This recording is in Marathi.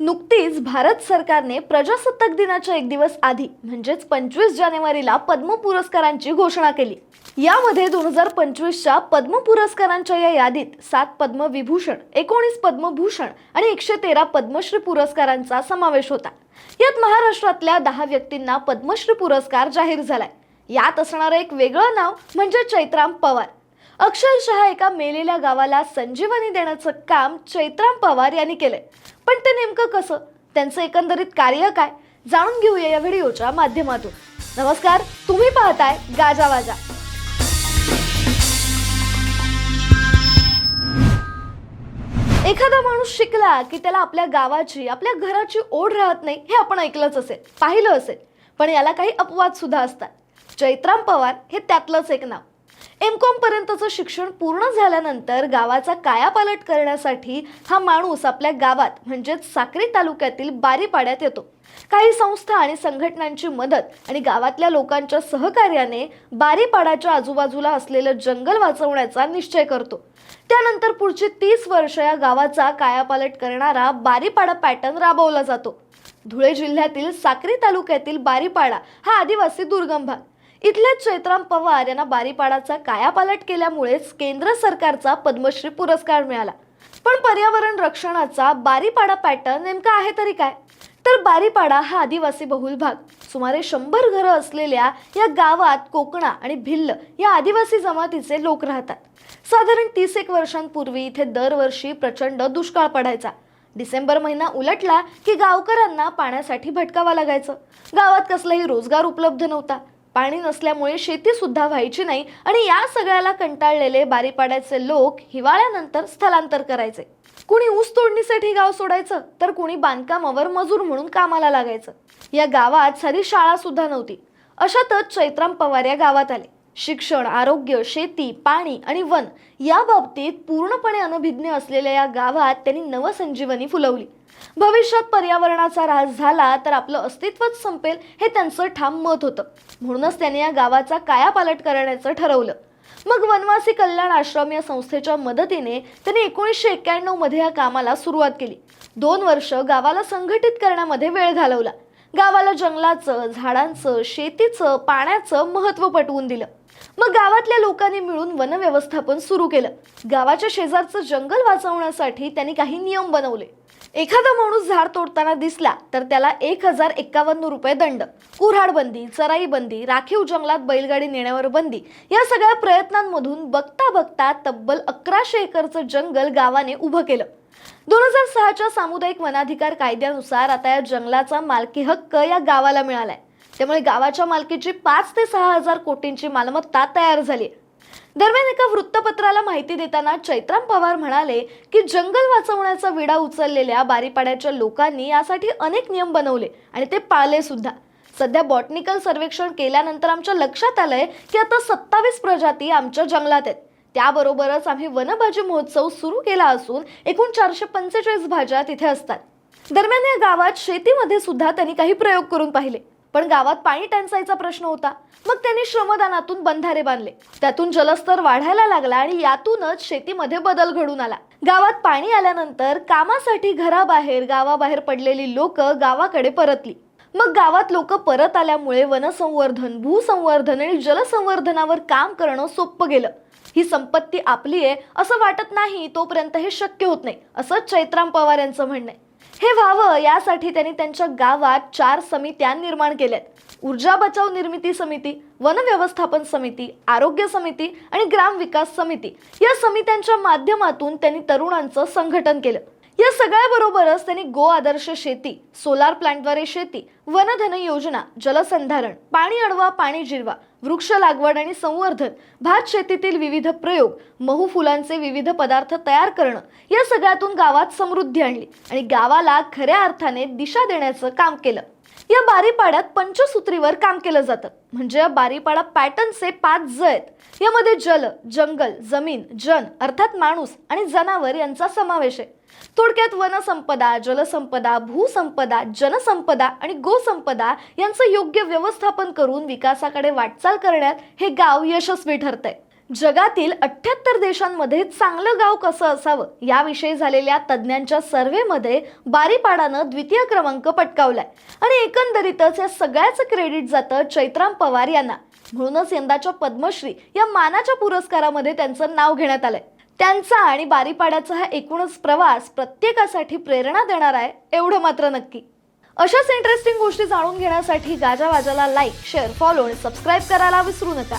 नुकतीच भारत सरकारने प्रजासत्ताक दिनाच्या एक दिवस आधी म्हणजेच पंचवीस जानेवारीला पद्म पुरस्कारांची घोषणा केली. यामध्ये दोन हजार पंचवीसच्या पद्म पुरस्कारांच्या या यादीत सात पद्मविभूषण एकोणीस पद्मभूषण आणि एकशे तेरा पद्मश्री पुरस्कारांचा समावेश होता. यात महाराष्ट्रातल्या दहा व्यक्तींना पद्मश्री पुरस्कार जाहीर झालाय. यात असणारं एक वेगळं नाव म्हणजे चैत्राम पवार. अक्षरशः एका मेलेल्या गावाला संजीवनी देण्याचं काम चैत्राम पवार यांनी केलंय. पण ते नेमकं कसं? त्यांचं एकंदरीत कार्य काय? जाणून घेऊया या व्हिडिओच्या माध्यमातून. नमस्कार तुम्ही पाहताय गाजावाजा एखादा माणूस शिकला की त्याला आपल्या गावाची आपल्या घराची ओढ राहत नाही हे आपण ऐकलंच असेल पाहिलं असेल. पण याला काही अपवाद सुद्धा असतात. चैत्राम पवार हे त्यातलंच एक नाव. एम कॉम पर्यंतचं शिक्षण पूर्ण झाल्यानंतर गावाचा कायापालट करण्यासाठी हा माणूस आपल्या गावात म्हणजेच साक्री तालुक्यातील बारीपाड्यात येतो. काही संस्था आणि संघटनांची मदत आणि गावातल्या लोकांच्या सहकार्याने बारीपाडाच्या आजूबाजूला असलेलं जंगल वाचवण्याचा निश्चय करतो. त्यानंतर पुढची तीस वर्ष या गावाचा कायापालट करणारा बारीपाडा पॅटर्न राबवला जातो. धुळे जिल्ह्यातील साक्री तालुक्यातील बारीपाडा हा आदिवासी दुर्गम भाग. इथल्या चैत्राम पवार यांना बारीपाडाचा कायापालट केल्यामुळेच केंद्र सरकारचा पद्मश्री पुरस्कार मिळाला. पण पर्यावरण रक्षणाचा बारीपाडा पॅटर्न नेमका आहे तरी काय? तर बारीपाडा हा आदिवासी बहुल भाग. सुमारे शंभर घरं असलेल्या या गावात कोकणा आणि भिल्ल या आदिवासी जमातीचे लोक राहतात. साधारण तीस एक वर्षांपूर्वी इथे दरवर्षी प्रचंड दुष्काळ पडायचा. डिसेंबर महिना उलटला की गावकऱ्यांना पाण्यासाठी भटकावा लागायचं. गावात कसलाही रोजगार उपलब्ध नव्हता. पाणी नसल्यामुळे शेती सुद्धा व्हायची नाही आणि या सगळ्याला कंटाळलेले बारीपाड्याचे लोक हिवाळ्यानंतर स्थलांतर करायचे. कुणी ऊस तोडणीसाठी गाव सोडायचं तर कुणी बांधकामावर मजूर म्हणून कामाला लागायचं. या गावात सारी शाळा सुद्धा नव्हती. अशातच चैत्राम पवार या गावात आले. शिक्षण आरोग्य शेती पाणी आणि वन या बाबतीत पूर्णपणे अनभिज्ञ असलेल्या या गावात त्यांनी नवसंजीवनी फुलवली. भविष्यात पर्यावरणाचा ऱ्हास झाला तर आपलं अस्तित्वच संपेल हे त्यांचं ठाम मत होतं. म्हणूनच त्यांनी या गावाचा कायापालट करण्याचं ठरवलं. मग वनवासी कल्याण आश्रम या संस्थेच्या मदतीने त्यांनी एकोणीसशे एक्क्याण्णवमध्ये या कामाला सुरुवात केली. दोन वर्ष गावाला संघटित करण्यामध्ये वेळ घालवला. गावाला जंगलाचं झाडांचं शेतीचं पाण्याचं महत्त्व पटवून दिलं. मग गावातल्या लोकांनी मिळून वन व्यवस्थापन सुरू केलं. गावाच्या शेजारचं जंगल वाचवण्यासाठी त्यांनी काही नियम बनवले. एखादा माणूस झाड तोडताना दिसला तर त्याला एक हजार एक्कावन्न रुपये दंड. कुऱ्हाड बंदी चराई बंदी राखीव जंगलात बैलगाडी नेण्यावर बंदी या सगळ्या प्रयत्नांमधून बघता बघता तब्बल अकराशे एकरचं जंगल गावाने उभं केलं. दोन हजार सहाच्या सामुदायिक वनाधिकार कायद्यानुसार आता या जंगलाचा मालकी हक्क या गावाला मिळालाय. त्यामुळे गावाच्या मालकीची पाच ते सहा हजार कोटींची मालमत्ता तयार झाली. दरम्यान एका वृत्तपत्राला माहिती देताना चैत्राम पवार म्हणाले की जंगल वाचवण्याचा विडा उचललेल्या बारीपाड्याच्या लोकांनी यासाठी अनेक नियम बनवले आणि ते पाळले सुद्धा. सध्या बॉटनिकल सर्वेक्षण केल्यानंतर आमच्या लक्षात आलंय की आता सत्तावीस प्रजाती आमच्या जंगलात आहेत. त्याबरोबरच आम्ही वनभाजी महोत्सव सुरू केला असून एकूण चारशे पंचेचाळीस भाज्या तिथे असतात. दरम्यान या गावात शेतीमध्ये सुद्धा त्यांनी काही प्रयोग करून पाहिले. पण गावात पाणी टंचाईचा प्रश्न होता. मग त्यांनी श्रमदानातून बंधारे बांधले. त्यातून जलस्तर वाढायला लागला आणि यातूनच शेतीमध्ये बदल घडून आला. गावात पाणी आल्यानंतर कामासाठी घराबाहेर गावाबाहेर पडलेली लोक गावाकडे परतली. मग गावात लोक परत आल्यामुळे वनसंवर्धन भूसंवर्धन आणि जलसंवर्धनावर काम करणं सोपं गेलं. ही संपत्ती आपली आहे असं वाटत नाही तोपर्यंत हे शक्य होत नाही असं चैत्राम पवार यांचं म्हणणं आहे. हे व्हावं यासाठी त्यांनी त्यांच्या गावात चार समित्या निर्माण केल्यात. ऊर्जा बचाव निर्मिती समिती वन व्यवस्थापन समिती आरोग्य समिती आणि ग्राम विकास समिती या समित्यांच्या माध्यमातून त्यांनी तरुणांचं संघटन केलं. या सगळ्याबरोबरच त्यांनी गो आदर्श शेती सोलार प्लांटद्वारे शेती वनधन योजना जलसंधारण पाणी अडवा पाणी जिरवा वृक्ष लागवड आणि संवर्धन भात शेतीतील विविध प्रयोग महू फुलांचे विविध पदार्थ तयार करणं या सगळ्यातून गावात समृद्धी आणली आणि गावाला खऱ्या अर्थाने दिशा देण्याचं काम केलं. या बारीपाड्यात पंचसूत्रीवर काम केलं जातं. म्हणजे या बारीपाडा पॅटर्नचे पाच ज आहेत. यामध्ये जल जंगल जमीन जन अर्थात माणूस आणि जनावर यांचा समावेश आहे. थोडक्यात वनसंपदा जलसंपदा भूसंपदा जनसंपदा आणि गोसंपदा यांचं योग्य व्यवस्थापन करून विकासाकडे वाटचाल करण्यात हे गाव यशस्वी ठरतंय. जगातील अठ्ठ्याहत्तर देशांमध्ये चांगलं गाव कसं असावं याविषयी झालेल्या तज्ज्ञांच्या सर्व्हेमध्ये बारीपाडानं द्वितीय क्रमांक पटकावलाय. आणि एकंदरीतच या सगळ्याचं क्रेडिट जातं चैत्राम पवार यांना. म्हणूनच यंदाच्या पद्मश्री या मानाच्या पुरस्कारामध्ये त्यांचं नाव घेण्यात आलंय. त्यांचा आणि बारीपाड्याचा हा एकूणच प्रवास प्रत्येकासाठी प्रेरणा देणार आहे एवढं मात्र नक्की. अशाच इंटरेस्टिंग गोष्टी जाणून घेण्यासाठी गाजावाजाला लाईक शेअर फॉलो आणि सबस्क्राईब करायला विसरू नका.